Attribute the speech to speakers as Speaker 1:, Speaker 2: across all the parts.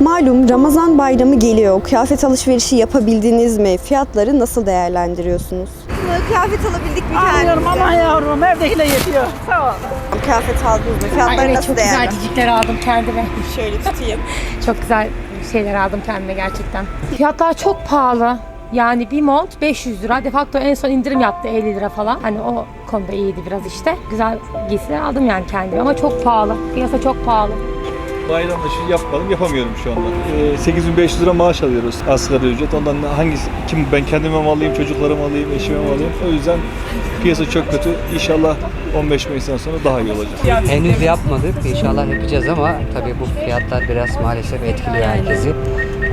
Speaker 1: Malum Ramazan bayramı geliyor. Kıyafet alışverişi yapabildiniz mi? Fiyatları nasıl değerlendiriyorsunuz? Kıyafet alabildik mi
Speaker 2: Alıyorum ama yavrum evdekiyle yetiyor. Sağ ol.
Speaker 1: Kıyafet aldınız mı? Fiyatları
Speaker 3: Ay evet
Speaker 1: nasıl
Speaker 3: çok güzel
Speaker 1: değerli?
Speaker 3: cicikler aldım kendime.
Speaker 1: Şöyle tutayım.
Speaker 3: Çok güzel şeyler aldım kendime gerçekten. Fiyatlar çok pahalı. Yani bir mont 500 lira. De facto en son indirim yaptı 50 lira falan. Hani o konuda iyiydi biraz işte. Güzel giysiler aldım yani kendime ama çok pahalı. Piyasa çok pahalı.
Speaker 4: Bayram aşı yapmadım, yapamıyorum şu anda. Ee, 8500 lira maaş alıyoruz asgari ücret. Ondan hangisi, kim ben kendime mi alayım, çocuklarıma alayım, eşime mi alayım? O yüzden piyasa çok kötü. İnşallah 15 Mayıs'tan sonra daha iyi olacak.
Speaker 5: Henüz yapmadık. İnşallah yapacağız ama tabii bu fiyatlar biraz maalesef etkiliyor herkesi.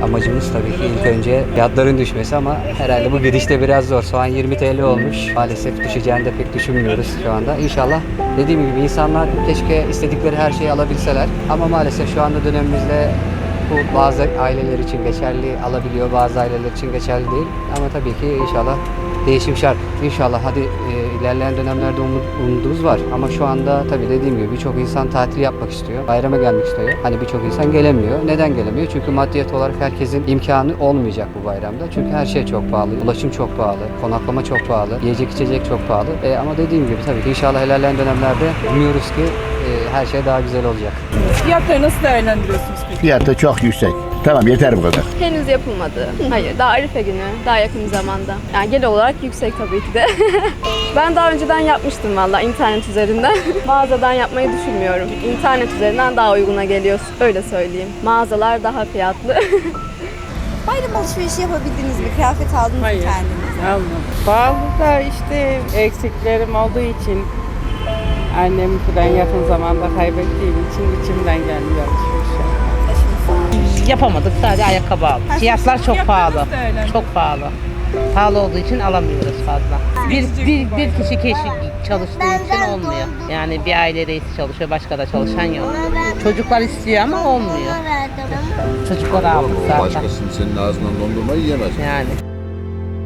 Speaker 5: Amacımız tabii ki ilk önce fiyatların düşmesi ama herhalde bu gidişte biraz zor. Soğan 20 TL olmuş. Maalesef düşeceğini de pek düşünmüyoruz şu anda. İnşallah dediğim gibi insanlar keşke istedikleri her şeyi alabilseler. Ama maalesef şu anda dönemimizde bu bazı aileler için geçerli alabiliyor, bazı aileler için geçerli değil. Ama tabii ki inşallah değişim şart. İnşallah hadi e, ilerleyen dönemlerde umut, umudumuz var. Ama şu anda tabii dediğim gibi birçok insan tatil yapmak istiyor. Bayrama gelmek istiyor. Hani birçok insan gelemiyor. Neden gelemiyor? Çünkü maddiyet olarak herkesin imkanı olmayacak bu bayramda. Çünkü her şey çok pahalı. Ulaşım çok pahalı. Konaklama çok pahalı. Yiyecek içecek çok pahalı. E, ama dediğim gibi tabii ki inşallah ilerleyen dönemlerde umuyoruz ki e, her şey daha güzel olacak.
Speaker 2: Fiyatları nasıl değerlendiriyorsunuz peki?
Speaker 6: Fiyatı çok yüksek. Tamam yeter bu kadar.
Speaker 7: Henüz yapılmadı. Hayır, daha Arife günü, daha yakın bir zamanda. Yani genel olarak yüksek tabii ki de. ben daha önceden yapmıştım valla internet üzerinden. Mağazadan yapmayı düşünmüyorum. İnternet üzerinden daha uyguna geliyor, öyle söyleyeyim. Mağazalar daha fiyatlı.
Speaker 1: Bayram alışverişi yapabildiniz mi? Kıyafet aldınız mı
Speaker 2: Hayır.
Speaker 1: kendinize?
Speaker 2: Almadım. Pahalı da işte eksiklerim olduğu için annemi falan yakın zamanda kaybettiğim için içimden gelmiyor alışveriş yapmak.
Speaker 8: Yapamadık sadece ayakkabı aldık. Fiyatlar çok pahalı. Çok pahalı. Pahalı olduğu için alamıyoruz fazla. Bir, bir, bir kişi kişi çalıştığı için olmuyor. Yani bir aile reisi çalışıyor, başka da çalışan yok. Çocuklar istiyor ama olmuyor. Çocuklara aldık zaten.
Speaker 9: Başkasının senin ağzından dondurma yiyemez.
Speaker 8: Yani.